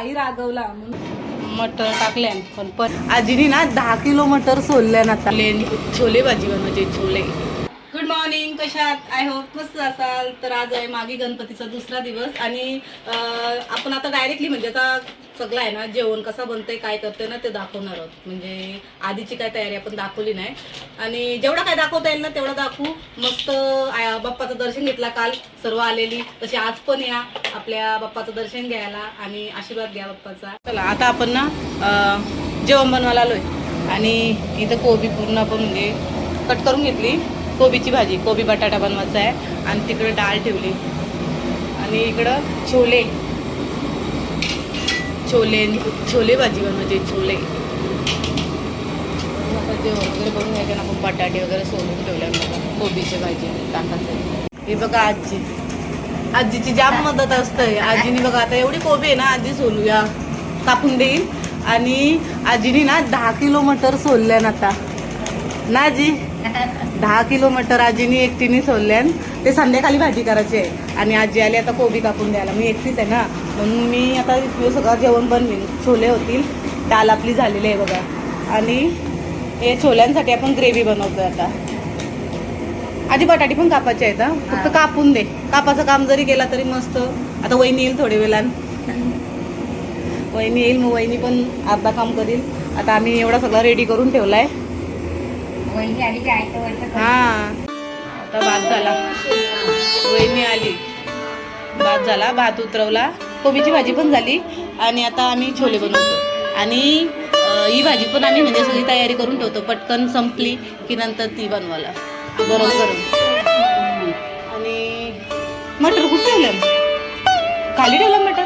साई रागवला म्हणून. मटर टाकल्या पण पण आजीनी ना दहा किलो मटर सोलल्या ना आता छोले भाजी बनवायचे छोले. मॉर्निंग कशात? आय होप मस्त असाल. तर आज आहे मागे गणपतीचा दुसरा दिवस. आणि आपण आता डायरेक्टली म्हणजे आता सगळं आहे ना जेवण कसं बनतंय काय करतंय ना ते दाखवणार आहोत. म्हणजे आधीची काय तयारी आपण दाखवली नाही. आणि जेवढं काय दाखवता येईल ना तेवढा दाखवू. मस्त बाप्पाचं दर्शन घेतला काल. सर्व आलेली. तशी आज पण या आपल्या बाप्पाचं दर्शन घ्यायला आणि आशीर्वाद घ्या बाप्पाचा. चला आता आपण ना जेवण बनवायला आलोय. आणि इथं कोबी पूर्ण आपण म्हणजे कट करून घेतली. कोबीची भाजी कोबी बटाटा बनवायचा आहे. आणि तिकडं डाळ ठेवली. आणि इकडं छोले. छोले छोले भाजी बनवायची म्हणजे छोले. आता वगैरे बनवून घ्यायचे ना आपण बटाटे वगैरे सोलून ठेवल्या कोबीची भाजी टाकायचं हे बघा आजी. आजीची जाम मदत असते. आजीने बघा आता एवढी कोबी आहे ना आजी सोलूया. कापून देईल आणि आजीने ना दहा किलो मटर ना आता. ना आजी? दहा किलो मटर आजीनी एकटीने सोलल्यान ते संध्याकाळी भाजी करायची आहे. आणि आजी आली आता कोबी कापून द्यायला. मी एकटीच आहे ना. म्हणून मी आता सगळं जेवण बनवीन. छोले होतील डाळ आपली झालेली आहे बघा. आणि हे छोल्यांसाठी आपण ग्रेव्ही बनवतोय आता. आधी बटाटे पण कापायचे आहेत हा. फक्त कापून दे. कापाचं काम जरी केला तरी मस्त. आता वहिनी येईल थोडे वेळान. वहिनी येईल मग वहिनी पण अर्धा काम करील. आता आम्ही एवढा सगळा रेडी करून ठेवलाय. वहिनी आली की ऐकतं वाटतं हा. आता भात झाला. वहिनी आली. भात झाला भात उतरवला. कोबीची भाजी पण झाली. आणि आता आम्ही छोले बनवतो. आणि ही भाजी पण आम्ही म्हणजे सगळी तयारी करून ठेवतो. पटकन संपली की नंतर ती बनवायला. गरम गरम आणि मटर कुठे ठेवलं? खाली ठेवलं मटर?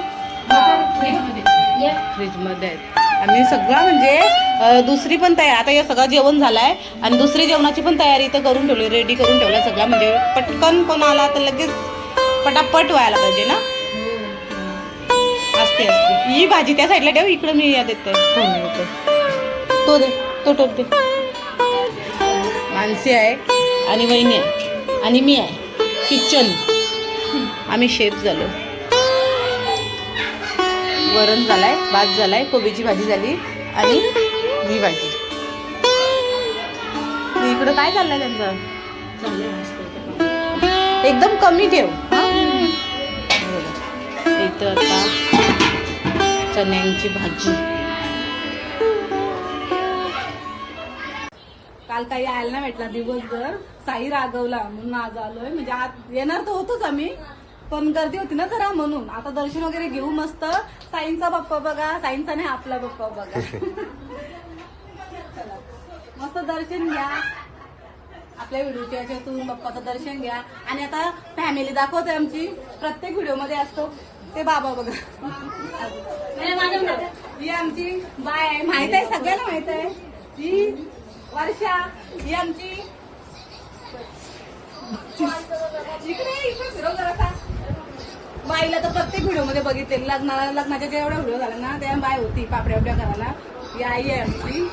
फ्रीजमध्ये आहेत. आणि सगळं म्हणजे दुसरी पण तयार आता हे सगळं जेवण झालंय आणि दुसरी जेवणाची पण तयारी इथं करून ठेवली रेडी करून ठेवला सगळा. म्हणजे पटकन कोण आला तर लगेच पटापट व्हायला पाहिजे ना? असते असते. ही भाजी त्या साईडला ठेव इकडे मी या देते येतो. तो दे तो टोप दे. मानसी आहे आणि वहिनी आहे आणि मी आहे. किचन. आम्ही शेफ झालो. वरण झालाय भात झालाय कोबीची भाजी झाली आणि ही भाजी. इकडं काय चाललंय त्यांचं? एकदम कमी ठेव चण्याची इथं आता चण्यांची भाजी. काल काही यायला नाही भेटला दिवसभर साई रागवला म्हणून आज आलोय. म्हणजे आज येणार तर होतोच आम्ही पण गर्दी होती ना जरा म्हणून. आता दर्शन वगैरे घेऊ मस्त. साईंचा बाप्पा बघा. साईंचा नाही आपला बाप्पा बघा. चला. मस्त दर्शन घ्या. आपल्या व्हिडिओच्या याच्यातून बाप्पाचं दर्शन घ्या. आणि आता फॅमिली दाखवते आमची. प्रत्येक व्हिडिओमध्ये असतो. ते बाबा बघा. ही आमची बाय आहे. माहीत आहे? सगळ्यांना माहीत आहे. ही वर्षा. ही आमची इकडे इकडे फिरव जरासा बाईला तर प्रत्येक व्हिडिओमध्ये बघितले. लग्नाला लग्नाच्या जेवढ्या व्हिडिओ झाला ना त्या बाय होती पापड्या उड्या करायला. ही आई आहे आमची.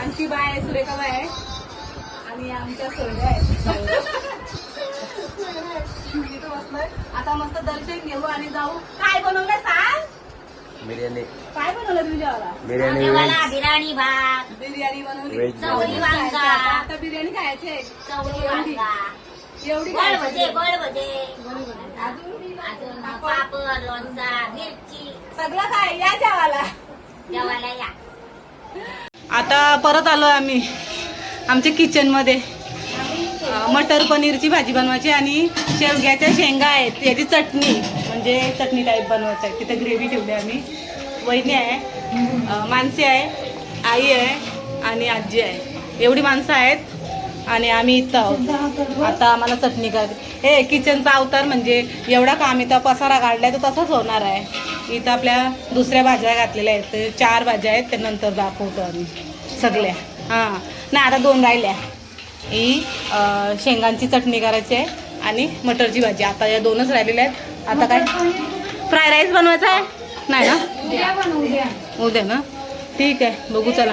आणखी बाय आहे सुरेखा बाय आहे. आणि आमच्या सोयऱ्या आहेत. इथं बसलोय. आता मस्त दर्शन घेऊ आणि जाऊ. काय बनवलं सांग? बिर्याणी. काय बनवलं बिर्याणी देवाला बिर्याणी भात. बिर्याणी बनवली चवळी वांगा. आता बिर्याणी खायची आहे. चवळी वांगा. एवढी गोड खायची भजे आहे. गोड भजे. अजून अजून पापड. पापड लोणचा मिरची. सगळं काय? या जेवाला जेवायला या. आता परत आलो आम्ही. आमच्या किचनमध्ये मटर पनीरची भाजी बनवायची आणि शेवग्याच्या शेंगा आहेत. याची चटणी म्हणजे चटणी टाईप बनवायचं आहे. तिथे ग्रेव्ही ठेवली आम्ही. वहिनी आहे माणसे आहे आई आहे आणि आजी आहे. एवढी माणसं आहेत. आणि आम्ही इथं आहोत. आता आम्हाला चटणी करायची. हे किचनचा अवतार म्हणजे एवढा काम इथं पसारा काढलाय तर तसाच होणार आहे. इथं आपल्या दुसऱ्या भाज्या घातलेल्या आहेत. चार भाज्या आहेत ते नंतर दाखवतो आम्ही सगळ्या. हां. नाही आता दोन राहिल्या. ही शेंगांची चटणी करायची आहे आणि मटरची भाजी. आता या दोनच राहिलेल्या आहेत. आता काय? फ्राय राईस बनवायचा आहे? नाही ना? उद्या ना? ठीक आहे. बघू चला.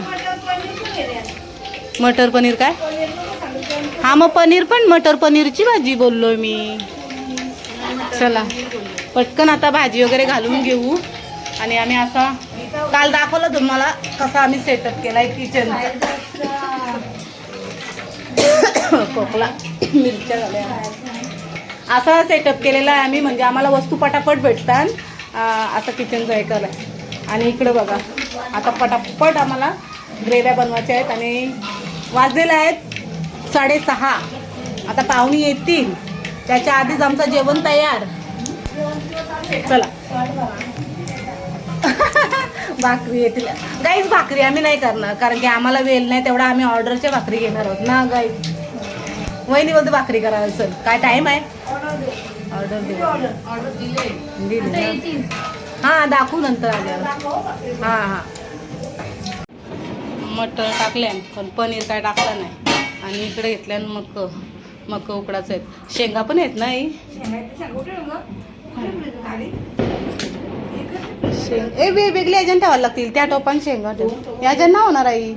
मटर पनीर काय? हा मग पनीर पण मटर पनीरची भाजी बोललो मी. चला पटकन आता भाजी वगैरे घालून घेऊ. आणि आम्ही असा काल दाखवलं तुम्हाला कसा आम्ही सेटअप केलाय किचन खोकला मिरच्या झाल्या. असा सेटअप केलेला आहे आम्ही म्हणजे आम्हाला वस्तू पटापट भेटतात. असं किचनचं हे करा आणि इकडं बघा आता पटापट आम्हाला ग्रेव्या बनवायच्या आहेत आणि वाजलेल्या आहेत. साडेसहा. आता पाहुणी येतील. त्याच्या आधीच आमचं जेवण तयार. चला. भाकरी येतील. गाईच भाकरी आम्ही नाही करणार कारण की आम्हाला वेळ नाही तेवढा आम्ही ऑर्डरच्या भाकरी घेणार आहोत. ना गाई वहिनी बोलते भाकरी करायला चल. काय टाईम आहे? ऑर्डर दिली दिली हा दाखवू नंतर आल्यावर. हा हा. मटर टाकले पण पनीर काय टाकलं नाही. आणि इकडे घेतल्यान मक मक उकडाच आहेत. शेंगा पण आहेत ना आई? शेंग ए वे याच्यानं ठेवायला लागतील. त्या टोपान शेंगा याच्यानं ना होणार आई?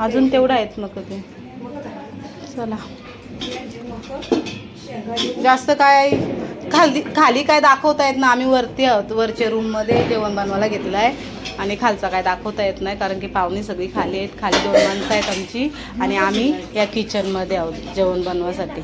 अजून तेवढं आहेत मग ते. चला. जास्त काय खाली खाली काय दाखवता येत ना आम्ही वरती आहोत. वरच्या रूममध्ये जेवण बनवायला घेतलं आहे आणि खालचा काय दाखवता येत नाही कारण की पाहुणी सगळी खाली आहेत. खाली दोन माणसं आहेत आमची आणि आम्ही या किचनमध्ये आहोत जेवण बनवायसाठी